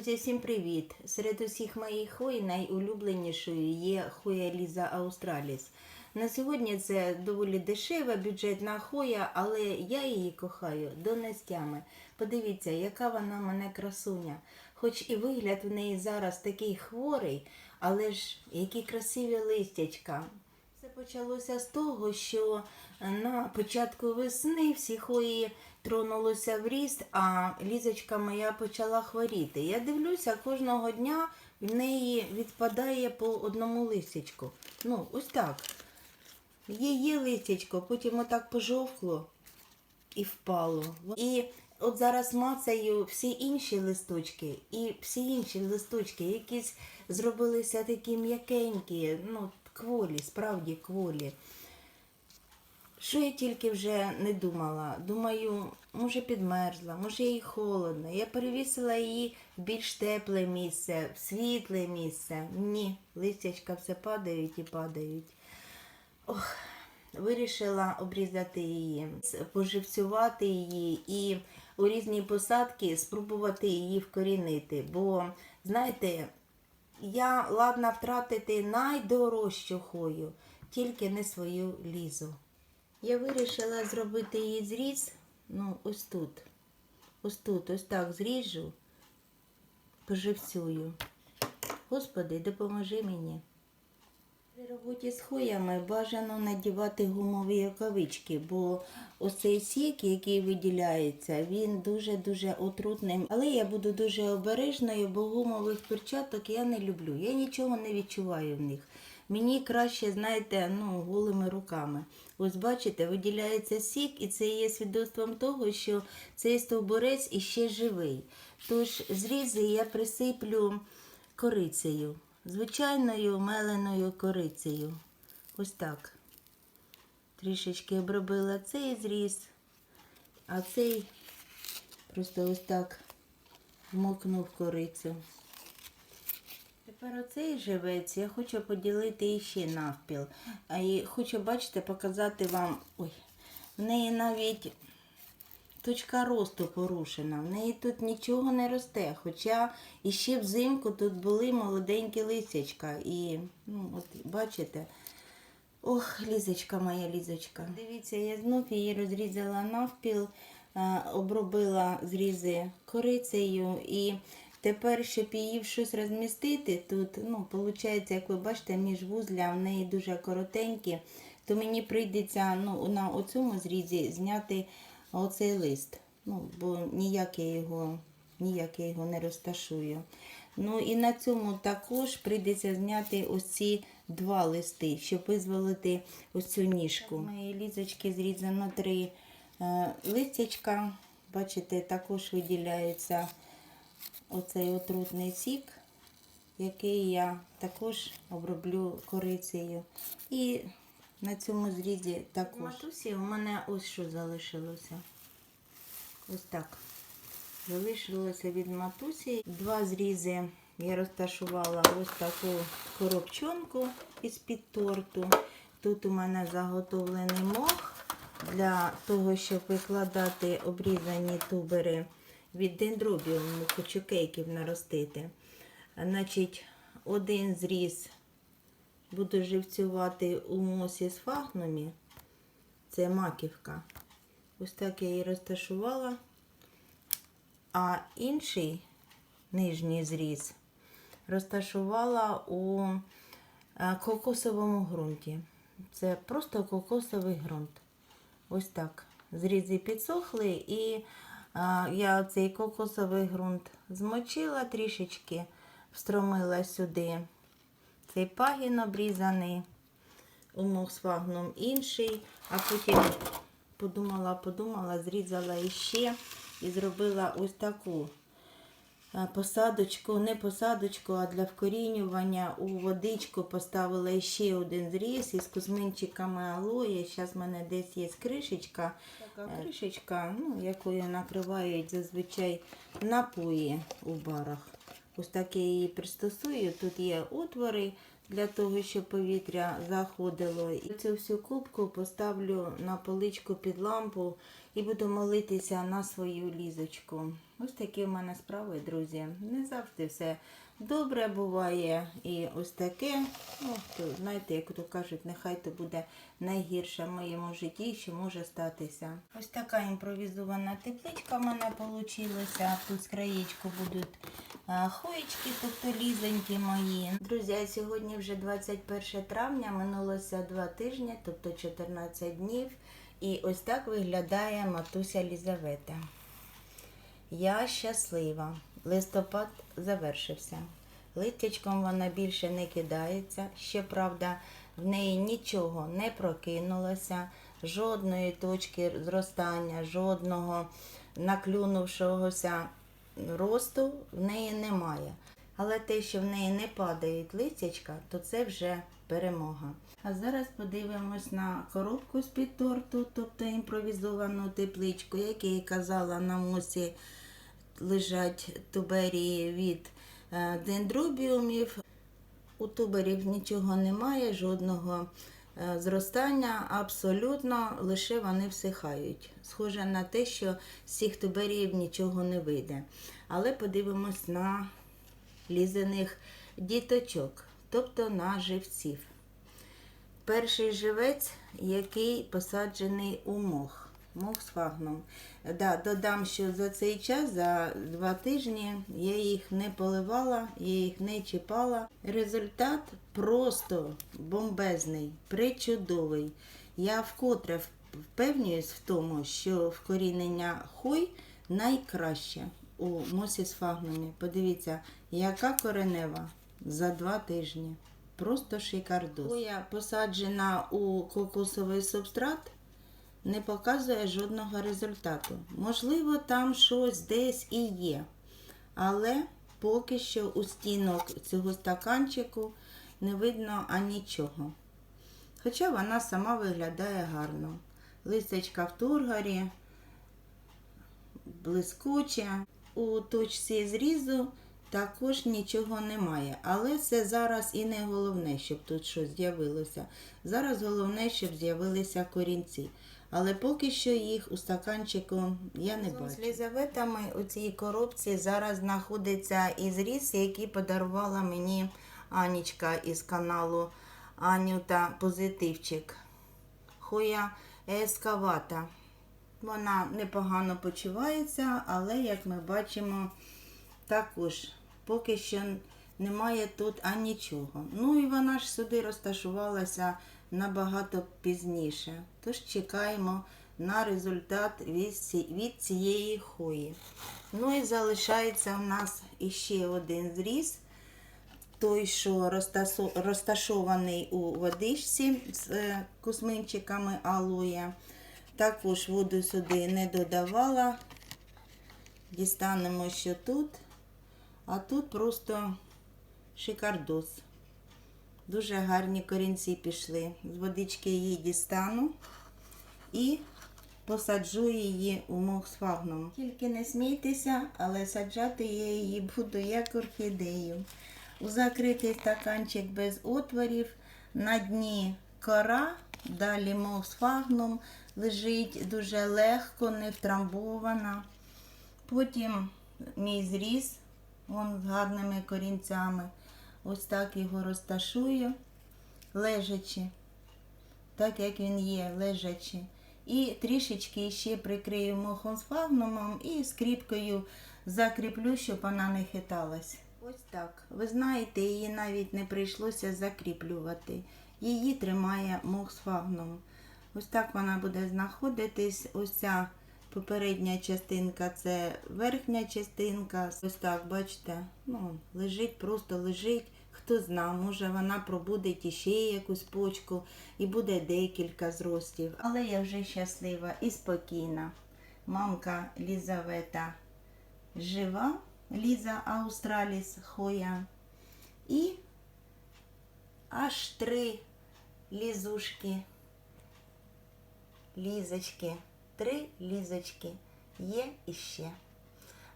Друзі, всім привіт! Серед усіх моїх хвой найулюбленішою є хоя Ліза Аустраліс. На сьогодні це доволі дешева бюджетна хоя, але я її кохаю до нестями. Подивіться, яка вона мене красуня. Хоч і вигляд в неї зараз такий хворий, але ж які красиві листячка. Це почалося з того, що на початку весни всі хої тронулося в ріст, а лізочка моя почала хворіти. Я дивлюся, кожного дня в неї відпадає по одному листячку. Ну, ось так. Є листячко, потім отак пожовкло і впало. І от зараз мацаю всі інші листочки, і всі інші листочки, якісь зробилися такі м'якенькі, ну, кволі, справді кволі. Що я тільки вже не думала. Думаю, може підмерзла, може їй холодно. Я перевісила її в більш тепле місце, в світле місце. Ні, листячка все падають і падають. Ох, вирішила обрізати її, поживцювати її і у різні посадки спробувати її вкорінити. Бо, знаєте, я ладна втратити найдорожчу хою, тільки не свою лізу. Я вирішила зробити її зріз, ну, ось тут. Ось тут, ось так зріжу, поживцюю. Господи, допоможи мені. При роботі з хоями бажано надівати гумові рукавички, бо ось цей сік, який виділяється, він дуже-дуже отрутний. Але я буду дуже обережною, бо гумових перчаток я не люблю. Я нічого не відчуваю в них. Мені краще, знаєте, ну, голими руками. Ось бачите, виділяється сік, і це є свідоцтвом того, що цей стовбурець іще живий. Тож зрізи я присиплю корицею, звичайною меленою корицею. Ось так. Трішечки обробила цей зріз, а цей просто ось так вмокнув корицю. Тепер оцей живець я хочу поділити іще навпіл. І хочу, бачите, показати вам. Ой, в неї навіть точка росту порушена. В неї тут нічого не росте. Хоча іще взимку тут були молоденькі лисячка. І, ну, от бачите. Ох, лізочка моя лізочка. Дивіться, я знов її розрізала навпіл, обробила зрізи корицею і тепер, щоб її щось розмістити, тут, ну, виходить, як ви бачите, між вузля в неї дуже коротенькі, то мені прийдеться ну, на оцьому зрізі зняти оцей лист. Ну, бо ніяк я його, ніяк я його не розташую. Ну і на цьому також прийдеться зняти ось ці два листи, щоб визволити ось цю ніжку. З моєї лізочки зрізано три е, листячка. Бачите, також виділяється оцей отрутний сік, який я також оброблю корицею. І на цьому зрізі також. Матусі у мене ось що залишилося. Ось так. Залишилося від матусі. Два зрізи я розташувала ось таку коробчонку із-під торту. Тут у мене заготовлений мох для того, щоб викладати обрізані тубери від дендробіуму, хочу кейків наростити. Значить, один зріз буду живцювати у мосі з фагнумі. Це маківка. Ось так я її розташувала. А інший нижній зріз розташувала у е, кокосовому ґрунті. Це просто кокосовий ґрунт. Ось так. Зрізи підсохли, і я оцей кокосовий ґрунт змочила трішечки, встромила сюди цей пагін обрізаний, умов мосфагнум інший, а потім подумала, подумала, зрізала іще і зробила ось таку посадочку, не посадочку, а для вкорінювання у водичку поставила ще один зріз із кузьминчиками алоє. Зараз в мене десь є кришечка. Така кришечка, ну, якою накривають зазвичай напої у барах. ось так я її пристосую. Тут є отвори для того, щоб повітря заходило. І цю всю кубку поставлю на поличку під лампу і буду молитися на свою лізочку. Ось такі в мене справи, друзі. Не завжди все добре буває. І ось таке, ну, то, знаєте, як то кажуть, нехай то буде найгірше в моєму житті, що може статися. Ось така імпровізована тепличка в мене вийшла. Тут з краєчку будуть хоєчки, тобто лізоньки мої. Друзі, сьогодні вже 21 травня, минулося два тижні, тобто 14 днів. І ось так виглядає матуся Лізавета. Я щаслива. Листопад завершився. Листячком вона більше не кидається. Щоправда, в неї нічого не прокинулося, жодної точки зростання, жодного наклюнувшогося росту в неї немає. Але те, що в неї не падають листячка, то це вже перемога. А зараз подивимось на коробку з-під торту, тобто імпровізовану тепличку, як я і казала, на мосі лежать туберії від е, дендробіумів. У туберів нічого немає, жодного е, зростання, абсолютно лише вони всихають. Схоже на те, що з цих туберіїв нічого не вийде. Але подивимось на лізаних діточок, тобто на живців. Перший живець, який посаджений у мох. Мох з фагном. Да, додам, що за цей час, за два тижні, я їх не поливала, я їх не чіпала. Результат просто бомбезний, причудовий. Я вкотре впевнююсь в тому, що вкорінення хой найкраще у мосі з фагнумі. Подивіться, яка коренева за два тижні. Просто шикардос. Хоя посаджена у кокосовий субстрат не показує жодного результату. Можливо, там щось десь і є. Але поки що у стінок цього стаканчику не видно анічого. Хоча вона сама виглядає гарно. Листочка в тургарі, блискуча. У точці зрізу також нічого немає. Але це зараз і не головне, щоб тут щось з'явилося. Зараз головне, щоб з'явилися корінці. Але поки що їх у стаканчику я не бачу. З лізаветами у цій коробці зараз знаходиться і зріз, який подарувала мені Анічка із каналу Анюта Позитивчик. Хоя ескавата. Вона непогано почувається, але, як ми бачимо, також поки що немає тут анічого. Ну і вона ж сюди розташувалася набагато пізніше. Тож чекаємо на результат від цієї хої. Ну і залишається в нас іще один зріз. Той, що розташований у водичці з е, кусминчиками алоя. Також воду сюди не додавала. Дістанемо, що тут, а тут просто шикардос. Дуже гарні корінці пішли. З водички її дістану і посаджу її у мох з фагном. Тільки не смійтеся, але саджати я її буду як орхідею. У закритий стаканчик без отворів, на дні кора, далі мох з фагном, лежить дуже легко, не втрамбована. Потім мій зріз, вон з гарними корінцями. Ось так його розташую, лежачи, так як він є, лежачи. І трішечки ще прикрию мохом з і скріпкою закріплю, щоб вона не хиталась. Ось так. Ви знаєте, її навіть не прийшлося закріплювати. Її тримає мох з фагном. Ось так вона буде знаходитись. Ось ця попередня частинка це верхня частинка. Ось так, бачите, ну, лежить, просто лежить. Хто зна, може вона пробудить іще якусь почку і буде декілька зростів. Але я вже щаслива і спокійна. Мамка Лізавета жива, Ліза Аустраліс Хоя. І аж три лізушки, лізочки, три лізочки є іще.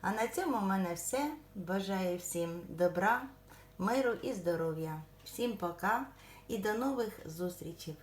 А на цьому в мене все. Бажаю всім добра, миру і здоров'я. Всім пока і до нових зустрічей!